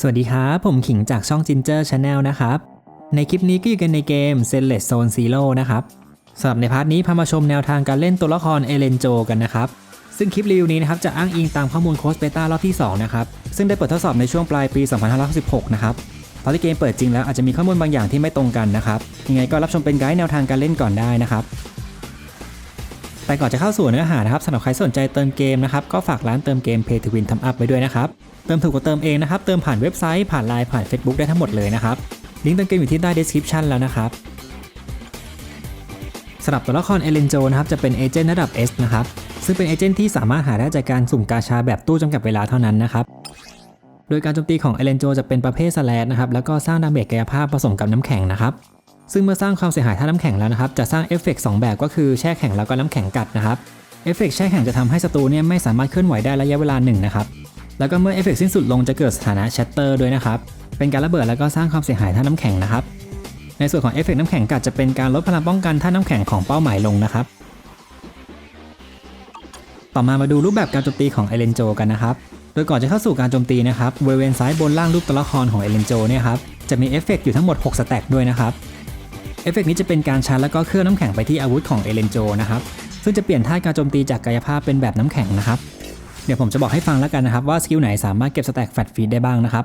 สวัสดีครับผมขิงจากช่อง Ginger Channel นะครับ ในคลิปนี้ก็อยู่กันในเกม s e l e s Zone Zero นะครับสำหรับในพาร์ทนี้พามาชมแนวทางการเล่นตัวละครเอเลนโจกันนะครับ ซึ่งคลิปรีวิวนี้นะครับจะอ้างอิงตามข้อมูลโค้ดเบต้ารอบที่ 2 นะครับ ซึ่งได้เปิดทดสอบในช่วงปลายปี 2566 นะครับตอนที่เกมเปิดจริงแล้วอาจจะมีข้อมูลบางอย่างที่ไม่ตรงกันนะครับยังไงก็รับชมเป็นไกด์แนวทางการเล่นก่อนได้นะครับ แต่ก่อนจะเข้าสู่เนื้อหานะครับสำหรับใครสนใจเติมเกมนะครับก็ฝากร้านเติมเกม Pay to Win ทำอัพไว้ด้วยนะครับ เติมถูกกว่าเติมเองนะครับ เติมผ่านเว็บไซต์ผ่านไลน์ผ่าน Facebook ได้ทั้งหมดเลยนะครับ ลิงก์เติมเกมอยู่ที่ใต้ description แล้วนะครับสำหรับตัวละครเอเลนโจนะครับจะเป็นเอเจนต์ระดับ S นะครับซึ่งเป็นเอเจนต์ที่สามารถหาได้จากการสุ่มกาชาแบบตู้จำกัดเวลาเท่านั้นนะครับโดยการโจมตีของเอเลนโจจะเป็นประเภทสแลดนะครับแล้วก็สร้างดาเมจกายภาพผสมกับน้ำแข็งนะครับ ซึ่งเมื่อสร้างความเสียหายท่าน้ำแข็งแล้วนะครับ จะสร้างเอฟเฟกต์สองแบบก็คือแช่แข็งแล้วก็น้ำแข็งกัดนะครับ เอฟเฟกต์แช่แข็งจะทำให้ศัตรูเนี่ยไม่สามารถเคลื่อนไหวได้ระยะเวลาหนึ่งนะครับ แล้วก็เมื่อเอฟเฟกต์สิ้นสุดลงจะเกิดสถานะชัตเตอร์ด้วยนะครับ เป็นการระเบิดแล้วก็สร้างความเสียหายท่าน้ำแข็งนะครับ ในส่วนของเอฟเฟกต์น้ำแข็งกัดจะเป็นการลดพลังป้องกันท่าน้ำแข็งของเป้าหมายลงนะครับ ต่อมามาดูรูปแบบการโจมตีของเอเลนโจกันนะครับ โดยก่อนจะเข้าสู่การโจมตีนะครับบริเวณซ้ายบนล่างรูปตัวละครของเอเลนโจเนี่ยครับ จะมีเอฟเฟกต์อยู่ทั้งหมด6สแต็กด้วยนะครับ เอฟเฟกต์นี้จะเป็นการชาร์จแล้วก็เคลื่อนน้ำแข็งไปที่อาวุธของเอเลนโจนะครับ ซึ่งจะเปลี่ยนท่าการโจมตีจากกายภาพเป็นแบบน้ำแข็งนะครับ เดี๋ยวผมจะบอกให้ฟังแล้วกันนะครับว่าสกิลไหนสามารถเก็บสแต็กแฟตฟีดได้บ้างนะครับ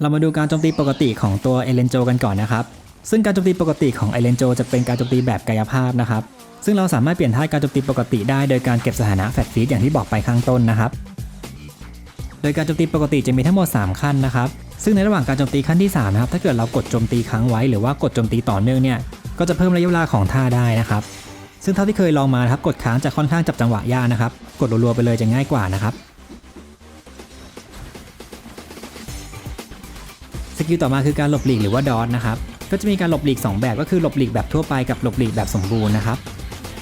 เรามาดูการโจมตีปกติของตัวเอเลนโจกันก่อนนะครับ ซึ่งการโจมตีปกติของเอเลนโจจะเป็นการโจมตีแบบกายภาพนะครับ ซึ่งเราสามารถเปลี่ยนท่าการโจมตีปกติได้โดยการเก็บสถานะแฟตฟีดอย่างที่บอกไปข้างต้นนะครับ โดยการโจมตีปกติจะมีทั้งหมด 3 ขั้นนะครับ ซึ่งในระหว่างการโจมตีขั้นที่3นะครับ ถ้าเกิดเรากดโจมตีค้างไว้หรือว่ากดโจมตีต่อเนื่องเนี่ย ก็จะเพิ่มระยะเวลาของท่าได้นะครับ ซึ่งเท่าที่เคยลองมาครับ กดค้างจะค่อนข้างจับจังหวะยากนะครับ กดรัวๆไปเลยจะง่ายกว่านะครับ สกิลต่อมาคือการหลบหลีกหรือว่าดอทนะครับ ก็จะมีการหลบหลีก 2 แบบก็คือหลบหลีกแบบทั่วไปกับหลบหลีกแบบสมบูรณ์นะครับ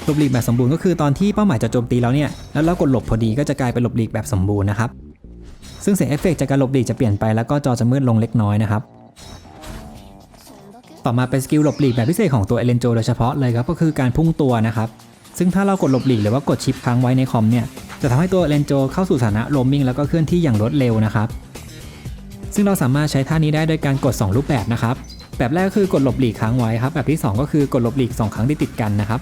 หลบหลีกแบบสมบูรณ์ก็คือตอนที่เป้าหมายจะโจมตีเราเนี่ย แล้วเรากดหลบพอดีก็จะกลายเป็นหลบหลีกแบบสมบูรณ์นะครับ ซึ่งเสียงเอฟเฟกต์จากการหลบหลีกจะเปลี่ยนไปแล้วก็จอจะมืดลงเล็กน้อยนะครับต่อมาเป็นสกิลหลบหลีกแบบพิเศษของตัวเอเลนโจโดยเฉพาะเลยครับก็คือการพุ่งตัวนะครับซึ่งถ้าเรากดหลบหลีกหรือว่ากดชิปค้างไว้ในคอมเนี่ยจะทำให้ตัวเอเลนโจเข้าสู่สถานะโรมมิ่งแล้วก็เคลื่อนที่อย่างรวดเร็วนะครับซึ่งเราสามารถใช้ท่านี้ได้โดยการกด 2 รูปแบบนะครับแบบแรกก็คือกดหลบหลีกค้างไว้ครับแบบที่ 2 ก็คือกดหลบหลีก 2 ครั้งที่ติดกันนะครับ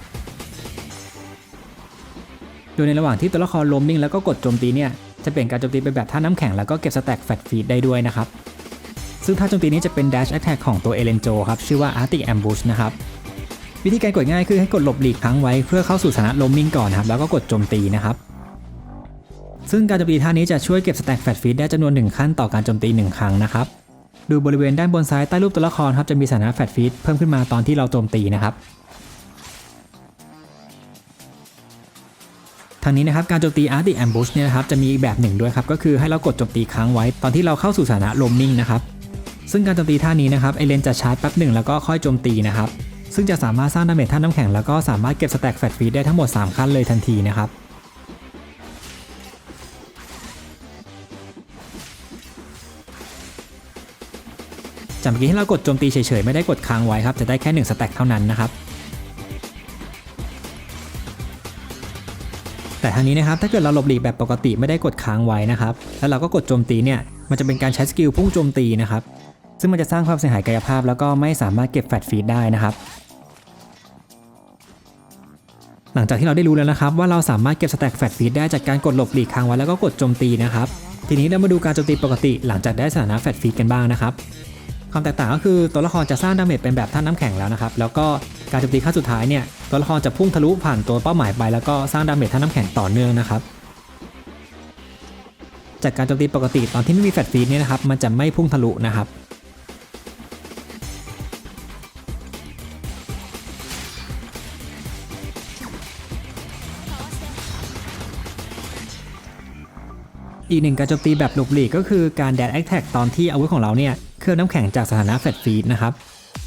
โดยในระหว่างที่ตัวละครโรมมิ่งแล้วก็กดโจมตีเนี่ย จะเปลี่ยนการโจมตีไปแบบท่าน้ำแข็งแล้วก็เก็บสแต็กแฟตฟีดได้ด้วยนะครับ ซึ่งท่าโจมตีนี้จะเป็น Dash Attack ของตัวเอเลนโจครับ ชื่อว่า Arctic Ambush นะครับ วิธีการกดง่ายคือให้กดหลบหลีกค้างไว้เพื่อเข้าสู่สถานะโรมมิ่งก่อนนะครับ แล้วก็กดโจมตีนะครับ ซึ่งการโจมตีท่านี้จะช่วยเก็บสแต็กแฟตฟีดได้จำนวน1ขั้นต่อการโจมตี 1 ครั้งนะครับดูบริเวณด้านบนซ้ายใต้รูปตัวละครครับจะมีสถานะแฟตฟีดเพิ่มขึ้นมาตอนที่เราโจมตีนะครับ ทางนี้นะครับการโจมตี Arctic Ambush เนี่ยนะครับจะมีอีกแบบหนึ่งด้วยครับก็คือให้เรากดโจมตีค้างไว้ตอนที่เราเข้าสู่สถานะโรมมิ่งนะครับซึ่งการโจมตีท่านี้นะครับไอเลนจะชาร์จแป๊บหนึ่งแล้วก็ค่อยโจมตีนะครับซึ่งจะสามารถสร้างดาเมจท่าน้ำแข็งแล้วก็สามารถเก็บสแต็กแฟตฟีดได้ทั้งหมด 3 ขั้นเลยทันทีนะครับจากเมื่อกี้ที่เรากดโจมตีเฉยๆ ไม่ได้กดค้างไว้ครับ จะได้แค่1สแต็กเท่านั้นนะครับ แต่ทางนี้นะครับถ้าเกิดเราหลบหลีกแบบปกติไม่ได้กดค้างไว้นะครับ แล้วเราก็กดโจมตีเนี่ยมันจะเป็นการใช้สกิลพุ่งโจมตีนะครับ ซึ่งมันจะสร้างความเสียหายกายภาพ แล้วก็ไม่สามารถเก็บแฟตฟีดได้นะครับหลังจากที่เราได้รู้แล้วนะครับว่าเราสามารถเก็บสแต็กแฟตฟีดได้จากการกดหลบหลีกค้างไว้แล้วก็กดโจมตีนะครับ ทีนี้เรามาดูการโจมตีปกติ หลังจากได้สถานะแฟตฟีดกันบ้างนะครับ ความแตกต่างก็คือตัวละครจะสร้างดาเมจเป็นแบบท่าน้ำแข็งแล้วนะครับ แล้วก็การโจมตีขั้นสุดท้ายเนี่ย ตัวละครจะพุ่งทะลุผ่านตัวเป้าหมายไป แล้วก็สร้างดาเมจท่าน้ำแข็งต่อเนื่องนะครับ จากการโจมตีปกติตอนที่ไม่มีแฟลตฟีดเนี่ยนะครับ มันจะไม่พุ่งทะลุนะครับอีกหนึ่งการโจมตีแบบหลบหลีกก็คือการแดดแอคแท็กตอนที่อาวุธของเราเนี่ย เคลื่อนน้ำแข็งจากสถานะแฟตฟีดนะครับ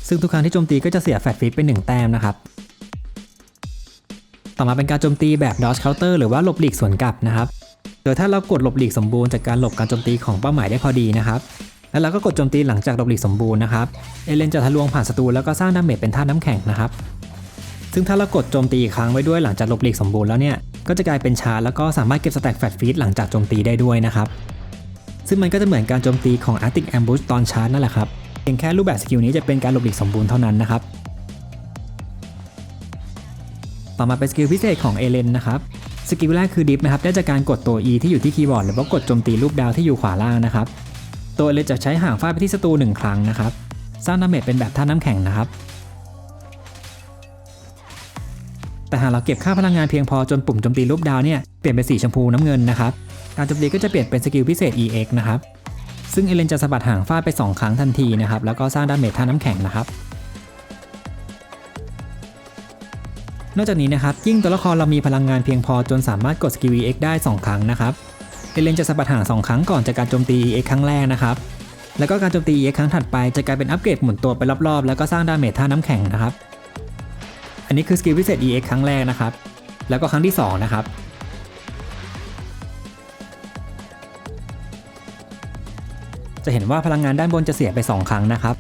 ซึ่งทุกครั้งที่โจมตีก็จะเสียแฟตฟีดเป็น1แต้มนะครับ ต่อมาเป็นการโจมตีแบบ dodge counter หรือว่าหลบหลีกสวนกลับนะครับ โดยถ้าเรากดหลบหลีกสมบูรณ์จากการหลบการโจมตีของเป้าหมายได้พอดีนะครับ แล้วเราก็กดโจมตีหลังจากหลบหลีกสมบูรณ์นะครับ เอเลนจะทะลวงผ่านศัตรูแล้วก็สร้างดาเมจเป็นท่าน้ำแข็งนะครับ ซึ่งถ้าเรากดโจมตีอีกครั้งไว้ด้วยหลังจากหลบหลีกสมบูรณ์แล้วเนี่ย ก็จะกลายเป็นชาแล้วก็สามารถเก็บสแต็กแฟตฟีดหลังจากโจมตีได้ด้วยนะครับ ซึ่งมันก็จะเหมือนการโจมตีของ Arctic Ambush ตอนชาร์จนั่นแหละครับเพียงแค่รูปแบบสกิลนี้จะเป็นการหลบหลีกสมบูรณ์เท่านั้นนะครับต่อมาเป็นสกิลพิเศษของเอเลนนะครับสกิลแรกคือดิฟนะครับได้จากการกดตัว E ที่อยู่ที่คีย์บอร์ดหรือว่ากดโจมตีรูปดาวที่อยู่ขวาล่างนะครับตัวเอเลนจะใช้หางฟาดไปที่ศัตรูหนึ่งครั้งนะครับสร้างดาเมจเป็นแบบท่าน้ำแข็งนะครับ แต่หากเราเก็บค่าพลังงานเพียงพอจนปุ่มโจมตีรูปดาวเนี่ยเปลี่ยนเป็นสีชมพูน้ำเงินนะครับการโจมตีก็จะเปลี่ยนเป็นสกิลพิเศษ EX นะครับซึ่งเอเลนจะสะบัดหางฟาดไป 2 ครั้งทันทีนะครับแล้วก็สร้างดาเมจท่าน้ำแข็งนะครับนอกจากนี้นะครับยิ่งตัวละครเรามีพลังงานเพียงพอจนสามารถกดสกิล EX ได้ 2 ครั้งนะครับเอเลนจะสะบัดหาง2ครั้งก่อนจากการโจมตี EX ครั้งแรกนะครับแล้วก็การโจมตี EX ครั้งถัดไปจะกลายเป็นอัปเกรดหมุนตัวไปรอบๆ แล้วก็สร้างดาเมจท่าน้ำแข็งนะครับ อันนี้คือสกิลพิเศษ EX ครั้งแรกนะครับ แล้วก็ครั้งที่ 2 นะครับ จะเห็นว่าพลังงานด้านบนจะเสียไป 2 ครั้งนะครับ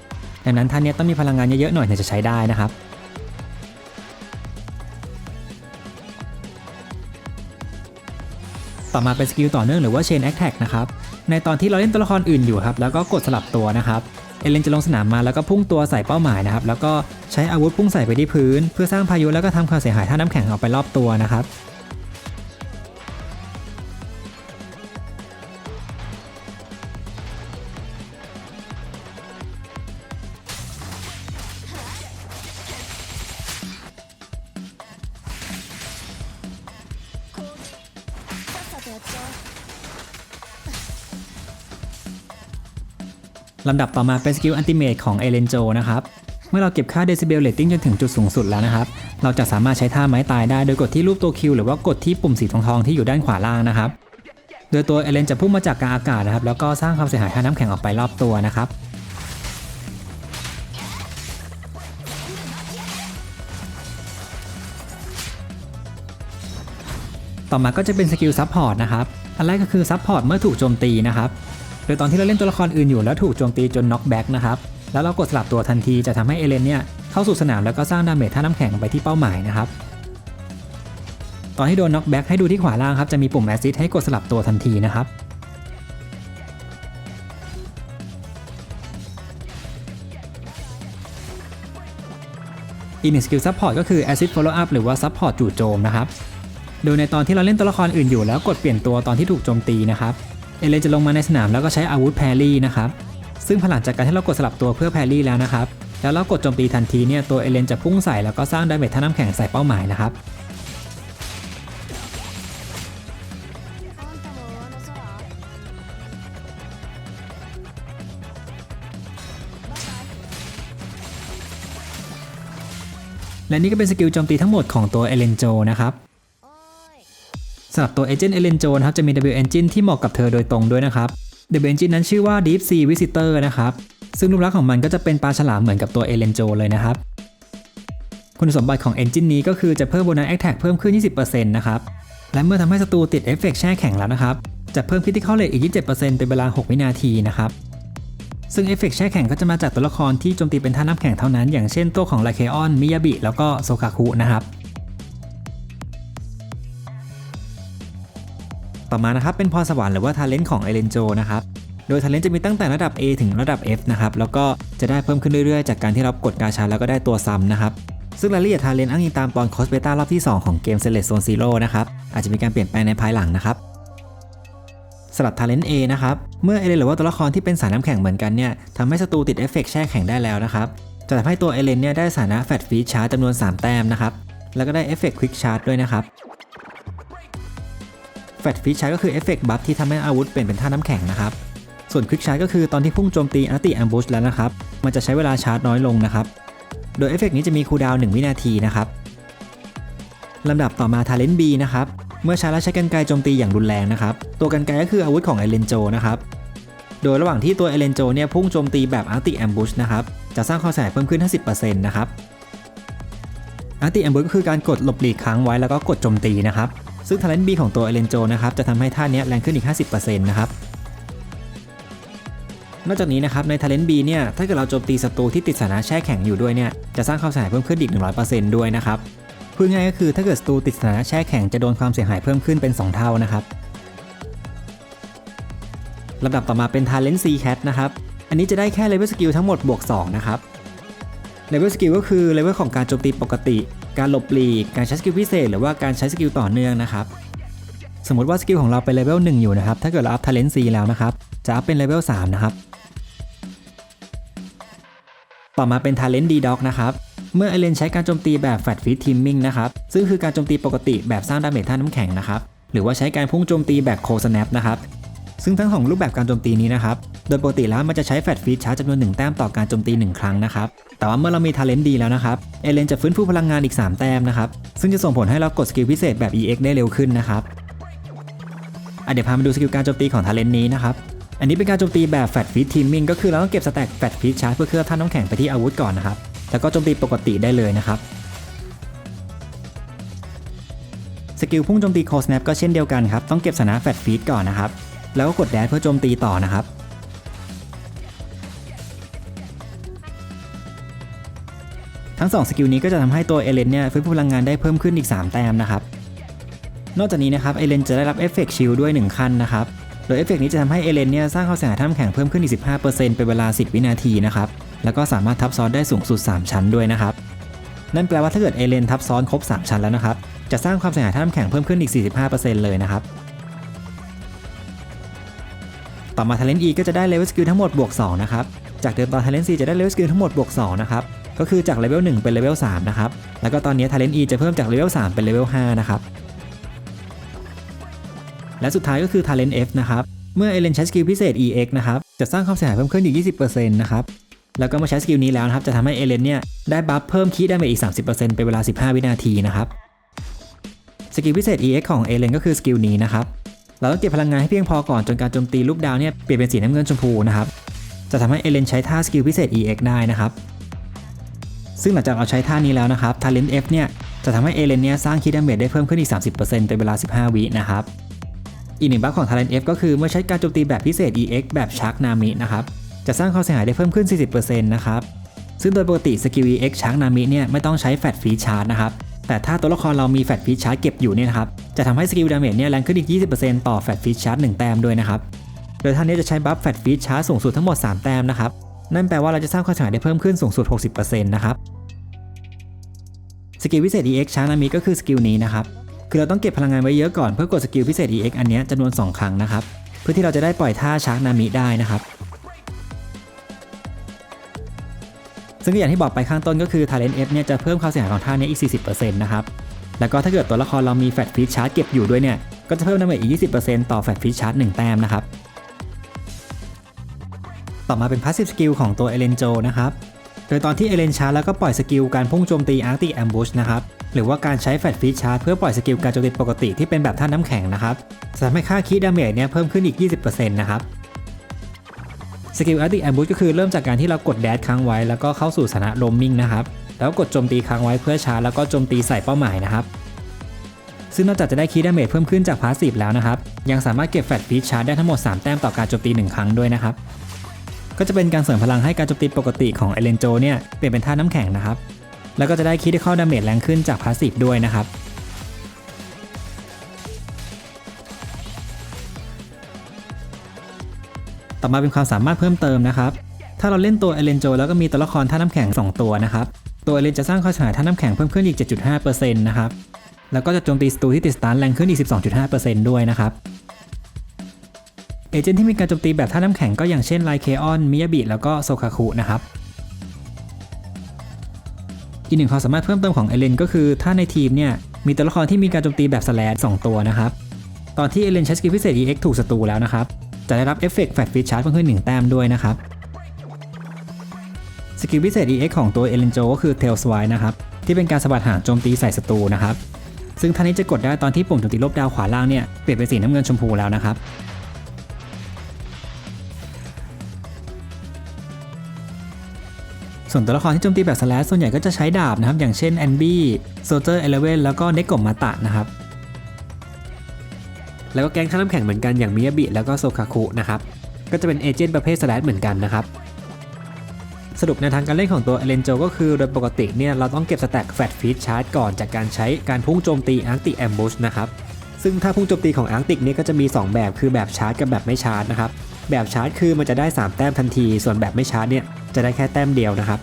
ดังนั้นท่านนี้ต้องมีพลังงานเยอะๆหน่อยถึงจะใช้ได้นะครับต่อมาเป็นสกิลต่อเนื่องหรือว่า Chain Attack นะครับ ในตอนที่เราเล่นตัวละครอื่นอยู่ครับ แล้วก็กดสลับตัวนะครับ เอเลนจะลงสนามมาแล้วก็พุ่งตัวใส่เป้าหมายนะครับแล้วก็ใช้อาวุธพุ่งใส่ไปที่พื้น เพื่อสร้างพายุแล้วก็ทำความเสียหายท่าน้ำแข็งออกไปรอบตัวนะครับ ลำดับต่อมาเป็นสกิลอันติเม e ของเอเลนโจนะครับ เมื่อเราเก็บค่าเดซิเบลเลตติ้งจนถึงจุดสูงสุดแล้วนะครับ เราจะสามารถใช้ท่าไม้ตายได้โดยกดที่รูปตัวคิวหรือว่ากดที่ปุ่มสีทองๆที่อยู่ด้านขวาล่างนะครับ โดยตัวเอเลนจะพุ่งมาจากกลางอากาศนะครับ แล้วก็สร้างความเสียหายท่าน้ำแข็งออกไปรอบตัวนะครับต่อมาก็จะเป็นสกิลซับพอร์ตนะครับ อันแรกก็คือซับพอร์ตเมื่อถูกโจมตีนะครับ โดยตอนที่เราเล่นตัวละครอื่นอยู่แล้วถูกโจมตีจนน็อกแบ็กนะครับแล้วเรากดสลับตัวทันทีจะทำให้เอเลนเนี่ยเข้าสู่สนามแล้วก็สร้างดาเมจท่าน้ำแข็งไปที่เป้าหมายนะครับตอนที่โดนน็อกแบ็กให้ดูที่ขวาล่างครับจะมีปุ่มแอซิดให้กดสลับตัวทันทีนะครับอีกหนึ่งสกิลซัพพอร์ตก็คือ Acid Follow Up หรือว่าซัพพอร์ตจู่โจมนะครับ โดยในตอนที่เราเล่นตัวละครอื่นอยู่แล้วกดเปลี่ยนตัวตอนที่ถูกโจมตีนะครับ เอเลนจะลงมาในสนามแล้วก็ใช้อาวุธแพรรี่นะครับซึ่งพลังจากการที่เรากดสลับตัวเพื่อแพรรี่แล้วนะครับแล้วเรากดโจมตีทันทีเนี่ยตัวเอเลนจะพุ่งใส่แล้วก็สร้างดาเมจท่าน้ำแข็งใส่เป้าหมายนะครับและนี่ก็เป็นสกิลโจมตีทั้งหมดของตัวเอเลนโจนะครับ สำหรับตัวเอเจนต์เอเลนโจนะครับจะมี W Engine ที่เหมาะกับเธอโดยตรงด้วยนะครับ W Engine นั้นชื่อว่า Deep Sea Visitor นะครับ ซึ่งรูปลักษณ์ของมันก็จะเป็นปลาฉลามเหมือนกับตัวเอเลนโจเลยนะครับ คุณสมบัติของ Engine นี้ก็คือจะเพิ่มโบนัส Attack เพิ่มขึ้น 20%นะครับ และเมื่อทำให้ศัตรูติดเอฟเฟกต์แช่แข็งแล้วนะครับ จะเพิ่ม Critical Rate อีก 27%เป็นเวลา 6 วินาทีนะครับซึ่งเอฟเฟกต์แช่แข็งก็จะมาจากตัวละครที่โจมตีเป็นท่าน้ำแข็งเท่านั้น อย่างเช่นตัวของไลเคออนมิยาบิแล้วก็โซคาคุนะครับ ต่อมานะครับเป็นพรสวรรค์หรือว่าทาเลนต์ของเอเลนโจนะครับโดยทาเลนต์จะมีตั้งแต่ระดับ A ถึงระดับ F นะครับแล้วก็จะได้เพิ่มขึ้นเรื่อยๆ จากการที่เรากดกาชาแล้วก็ได้ตัวซ้ำนะครับซึ่งรายละเอียดทาเลนต์อ้างอิงตามตอนคอสเบต้ารอบที่ 2 ของเกม Select Zone Zero นะครับอาจจะมีการเปลี่ยนแปลงในภายหลังนะครับสำหรับทาเลนต์ A นะครับ เมื่อเอเลนหรือว่าตัวละครที่เป็นสายน้ำแข็งเหมือนกันเนี่ยทำให้ศัตรูติดเอฟเฟกต์แช่แข็งได้แล้วนะครับ จะทำให้ตัวเอเลนเนี่ยได้สถานะแฟตฟีชาร์จจำนวน 3 แต้มนะครับ แล้วก็ได้เอฟเฟกต์ควิกชาร์จด้วยนะครับ ฟตฟิชชาร์ก็คือเอฟเฟกต์บัฟที่ทำให้อาวุธเปลี่ยนเป็นท่าน้ำแข็งนะครับ ส่วนควิกชาร์ก็คือตอนที่พุ่งโจมตีอันติแอมบูชแล้วนะครับ มันจะใช้เวลาชาร์จน้อยลงนะครับ โดยเอฟเฟกต์นี้จะมีคูลดาวน์1วินาทีนะครับลำดับต่อมาทาเลนต์ B นะครับ เมื่อชาร์จแล้วใช้กันไกโจมตีอย่างรุนแรงนะครับ ตัวกันไกก็คืออาวุธของเอเลนโจนะครับ โดยระหว่างที่ตัวเอเลนโจเนี่ยพุ่งโจมตีแบบอันติแอมบูชนะครับ จะสร้างความเสียหายเพิ่มขึ้น 50%นะครับอันติแอมบูชก็คือการกดหลบหลีกค้างไว้แล้วก็กดโจมตีนะครับ ซึ่ง Talent B ของตัวเอเลนโจนะครับจะทำให้ท่านี้แรงขึ้นอีก 50%นะครับนอกจากนี้นะครับใน Talent B เนี่ยถ้าเกิดเราโจมตีศัตรูที่ติดสถานะแช่แข็งอยู่ด้วยเนี่ยจะสร้างความเสียหายเพิ่มขึ้นอีก 100%ด้วยนะครับพูดง่ายก็คือถ้าเกิดศัตรูติดสถานะแช่แข็งจะโดนความเสียหายเพิ่มขึ้นเป็น 2 เท่านะครับลำดับต่อมาเป็น Talent C Cat นะครับอันนี้จะได้แค่ Level Skill ทั้งหมดบวก2นะครับ Level Skill ก็คือ Level ของการโจมตีปกติ การหลบหลีก การใช้สกิลพิเศษ หรือว่าการใช้สกิลต่อเนื่องนะครับ สมมติว่าสกิลของเราเป็น Level 1อยู่นะครับ ถ้าเกิดเราอัพ Talent C แล้วนะครับ จะอัพเป็น Level 3นะครับ ต่อมาเป็น Talent D Dog นะครับ เมื่อเอเลนใช้การโจมตีแบบ Fat Feet Teaming นะครับ ซึ่งคือการโจมตีปกติแบบสร้างดาเมจท่าน้ำแข็งนะครับ หรือว่าใช้การพุ่งโจมตีแบบ Cold Snap นะครับ ซึ่งทั้งของรูปแบบการโจมตีนี้นะครับ โดยปกติแล้วมันจะใช้แฟตฟีดชาร์จจำนวน 1 แต้มต่อการโจมตี 1 ครั้งนะครับ แต่ว่าเมื่อเรามีทาเลนต์ดีแล้วนะครับ เอเลนจะฟื้นฟูพลังงานอีก 3 แต้มนะครับ ซึ่งจะส่งผลให้เรากดสกิลพิเศษแบบ EX ได้เร็วขึ้นนะครับเดี๋ยวพามาดูสกิลการโจมตีของทาเลนต์นี้นะครับ อันนี้เป็นการโจมตีแบบแฟตฟีดทีมมิ่งก็คือเราต้องเก็บสแต็กแฟตฟีดชาร์จเพื่อเคลื่อบท่าน้ำแข็งไปที่อาวุธก่อนนะครับแล้วก็โจมตีปกติได้เลยนะครับสกิลพุ่งโจมตีโคสแนปก็เช่นเดียวกันครับ ต้องเก็บสถานะแฟตฟีดก่อนนะครับ แล้วก็กดแดชเพื่อโจมตีต่อนะครับ ทั้ง 2 สกิลนี้ก็จะทำให้ตัวเอเลนเนี่ยฟื้นฟูพลังงานได้เพิ่มขึ้นอีก 3 แต้มนะครับ นอกจากนี้นะครับเอเลนจะได้รับเอฟเฟกต์ชิลด้วย 1 ขั้นนะครับ โดยเอฟเฟกต์นี้จะทำให้เอเลนเนี่ยสร้างความเสียหายท่ามแข็งเพิ่มขึ้นอีก 15%เป็นเวลา 10 วินาทีนะครับ แล้วก็สามารถทับซ้อนได้สูงสุด 3 ชั้นด้วยนะครับ นั่นแปลว่าถ้าเกิดเอเลนทับซ้อนครบ 3 ชั้นแล้วนะครับ จะสร้างความเสียหายท่ามแข็งเพิ่มขึ้นอีก 45%เลยนะครับ ต่อมา Talent E ก็จะได้ Level Skill ทั้งหมดบวก2นะครับ จากเดิมตอน Talent C จะได้ Level Skill ทั้งหมดบวก2นะครับ ก็คือจาก Level 1เป็น Level 3นะครับ แล้วก็ตอนนี้ Talent E จะเพิ่มจาก Level 3เป็น Level 5นะครับ และสุดท้ายก็คือ Talent F นะครับ เมื่อเอเลนใช้สกิลพิเศษ EX นะครับ จะสร้างความเสียหายเพิ่มขึ้นอีก 20%นะครับ แล้วก็มาใช้สกิลนี้แล้วนะครับ จะทำให้เอเลนเนี่ยได้บัฟเพิ่มคีดาเมจอีก 30%เป็นเวลา 15 วินาทีนะครับ สกิลพิเศษ EX ของเอเลนก็คือสกิลนี้นะครับ เราต้องเก็บพลังงานให้เพียงพอก่อนจนการโจมตีลูกดาวเนี่ยเปลี่ยนเป็นสีน้ำเงินชมพูนะครับจะทำให้เอเลนใช้ท่าสกิลพิเศษ EX ได้นะครับ ซึ่งหลังจากเราใช้ท่านี้แล้วนะครับ Talent F เนี่ยจะทำให้เอเลนเนี่ยสร้างคีดาเมจได้เพิ่มขึ้นอีก 30%เป็นเวลา 15 วินะครับ อีกหนึ่งบัฟของ Talent F ก็คือเมื่อใช้การโจมตีแบบพิเศษ EX แบบชักนามินะครับ จะสร้างความเสียหายได้เพิ่มขึ้น 40%นะครับ ซึ่งโดยปกติสกิล EX ชักนามิเนี่ยไม่ต้องใช้แฟตฟีชาร์จนะครับ แต่ถ้าตัวละครเรามีแฟตฟีชชาร์จเก็บอยู่เนี่ยครับจะทำให้สกิลดาเมจเนี่ยแรงขึ้นอีก 20%ต่อแฟตฟีชชาร์จ1แต้มด้วยนะครับ โดยท่านนี้จะใช้บัฟแฟตฟีชชาร์จสูงสุดทั้งหมด 3 แต้มนะครับ นั่นแปลว่าเราจะสร้างความเสียหายได้เพิ่มขึ้นสูงสุด 60%นะครับ สกิลพิเศษ EX ชักนามิก็คือสกิลนี้นะครับ คือเราต้องเก็บพลังงานไว้เยอะก่อนเพื่อกดสกิลพิเศษ EX อันนี้จำนวน 2 ครั้งนะครับ เพื่อที่เราจะได้ปล่อยท่าชักนามิได้นะครับ ซึ่งอย่างที่บอกไปข้างต้นก็คือ Talent F เนี่ยจะเพิ่มความเสียหายของท่านี้อีก 40%นะครับ แล้วก็ถ้าเกิดตัวละครเรามีแฟตฟีชชาร์จเก็บอยู่ด้วยเนี่ยก็จะเพิ่มดาเมจอีก 20%ต่อแฟตฟีชชาร์จ1แต้มนะครับ ต่อมาเป็นพาสซีฟสกิลของตัวเอเลนโจนะครับ โดยตอนที่เอเลนชาร์จแล้วก็ปล่อยสกิลการพุ่งโจมตีอาร์ติแอมบูชนะครับหรือว่าการใช้แฟลตฟีชชาร์จเพื่อปล่อยสกิลการโจมตีปกติที่เป็นแบบท่าน้ำแข็งนะครับทำให้ค่าคีดดาเมจเนี่ยเพิ่มขึ้นอีก 20%นะครับ สกิล a r t i c Ambush ก็คือเริ่มจากการที่เรากดแดดค้างไว้ แล้วก็เข้าสู่สถานะโรมมิ่งนะครับ แล้วกดโจมตีค้างไว้เพื่อชาร์จแล้วก็โจมตีใส่เป้าหมายนะครับ ซึ่งนอกจากจะได้คีย์ดาเมจเพิ่มขึ้นจากพาสซีฟแล้วนะครับ ยังสามารถเก็บแฟลตฟีชชาร์จได้ทั้งหมด 3 แต้มต่อการโจมตี 1 ครั้งด้วยนะครับ ก็จะเป็นการเสริมพลังให้การโจมตีปกติของเอเลนโจเนี่ยเปลี่ยนเป็นท่าน้ำแข็งนะครับ แล้วก็จะได้คีย์ที่เข้าดาเมจแรงขึ้นจากพาสซีฟด้วยนะครับ ต่อมาเป็นความสามารถเพิ่มเติมนะครับ ถ้าเราเล่นตัวเอเลนโจแล้วก็มีตัวละครท่าน้ำแข็ง 2 ตัวนะครับ ตัวเอเลนจะสร้างความเสียหายท่าน้ำแข็งเพิ่มขึ้นอีก 7.5%นะครับ แล้วก็จะโจมตีศัตรูที่ติดสตาร์แรงขึ้นอีก 12.5%ด้วยนะครับ เอเจนต์ที่มีการโจมตีแบบท่าน้ำแข็งก็อย่างเช่นไลเคออนมิยาบิแล้วก็โซคาคุนะครับอีกหนึ่งความสามารถเพิ่มเติมของเอเลนก็คือถ้าในทีมเนี่ยมีตัวละครที่มีการโจมตีแบบสแลด2ตัวนะครับ ตอนที่เอเลนใช้สกิลพิเศษ EX ถูกศัตรูแล้วนะครับ จะได้รับเอฟเฟกต์แฟลตฟิชชาร์จเพิ่มขึ้น1แต้มด้วยนะครับสกิลพิเศษ EX ของตัวเอเลนโจก็คือ Tail Swipe นะครับ ที่เป็นการสะบัดหางโจมตีใส่ศัตรูนะครับ ซึ่งท่านี้จะกดได้ตอนที่ปุ่มโจมตีลบดาวขวาล่างเนี่ย เปลี่ยนเป็นสีน้ำเงินชมพูแล้วนะครับ ส่วนตัวละครที่โจมตีแบบสแลชส่วนใหญ่ก็จะใช้ดาบนะครับ อย่างเช่นแอนบี้โซเจอร์เอเลเวนแล้วก็เนกโกมาตะนะครับ แล้วก็แก๊งท่าน้ำแข็งเหมือนกันอย่างมิยาบิแล้วก็โซคาคุนะครับ ก็จะเป็นเอเจนต์ประเภทสแลชเหมือนกันนะครับ สรุปในทางการเล่นของตัวเอเลนโจก็คือโดยปกติเนี่ยเราต้องเก็บสแต็กแฟตฟีดชาร์จก่อนจากการใช้การพุ่งโจมตีอาร์ติแอมบูชนะครับซึ่งถ้าพุ่งโจมตีของอาร์ติกเนี่ยก็จะมี 2 แบบคือแบบชาร์จกับแบบไม่ชาร์จนะครับแบบชาร์จคือมันจะได้ 3 แต้มทันที ส่วนแบบไม่ชาร์จเนี่ยจะได้แค่แต้มเดียวนะครับ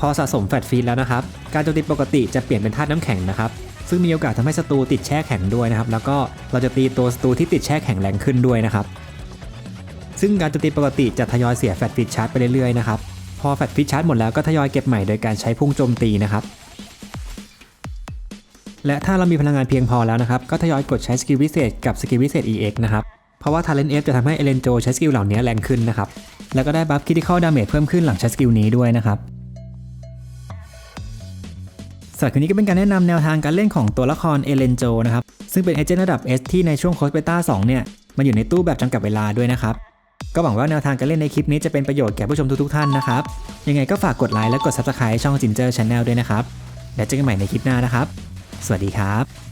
พอสะสมแฟตฟีดแล้วนะครับ การโจมตีปกติจะเปลี่ยนเป็นธาตุน้ำแข็งนะครับ ซึ่งมีโอกาสทำให้ศัตรูติดแช่แข็งด้วยนะครับ แล้วก็เราจะตีตัวศัตรูที่ติดแช่แข็งแรงขึ้นด้วยนะครับ ซึ่งการโจมตีปกติจะทยอยเสียแฟตฟีดชาร์จไปเรื่อยๆนะครับ พอแฟตฟีดชาร์จหมดแล้วก็ทยอยเก็บใหม่โดยการใช้พุ่งโจมตีนะครับ และถ้าเรามีพลังงานเพียงพอแล้วนะครับ ก็ทยอยกดใช้สกิลพิเศษกับสกิลพิเศษ EX นะครับ เพราะว่า Talent F จะทำให้เอเลนโจใช้สกิลเหล่านี้แรงขึ้นนะครับ แล้วก็ได้บัฟ Critical Damage เพิ่มขึ้นหลังใช้สกิลนี้ด้วยนะครับ สำหรับคลิปนี้ก็เป็นการแนะนำแนวทางการเล่นของตัวละครเอเลนโจนะครับ ซึ่งเป็นเอเจนต์ระดับ S ที่ในช่วงโคสเบต้า2เนี่ย มันอยู่ในตู้แบบจำกัดเวลาด้วยนะครับ ก็หวังว่าแนวทางการเล่นในคลิปนี้จะเป็นประโยชน์แก่ผู้ชมทุกๆท่านนะครับ ยังไงก็ฝากกดไลค์และกด Subscribe ช่องจินเจอร์ชาแนลด้วยนะครับ แล้วเจอกันใหม่ในคลิปหน้านะครับ สวัสดีครับ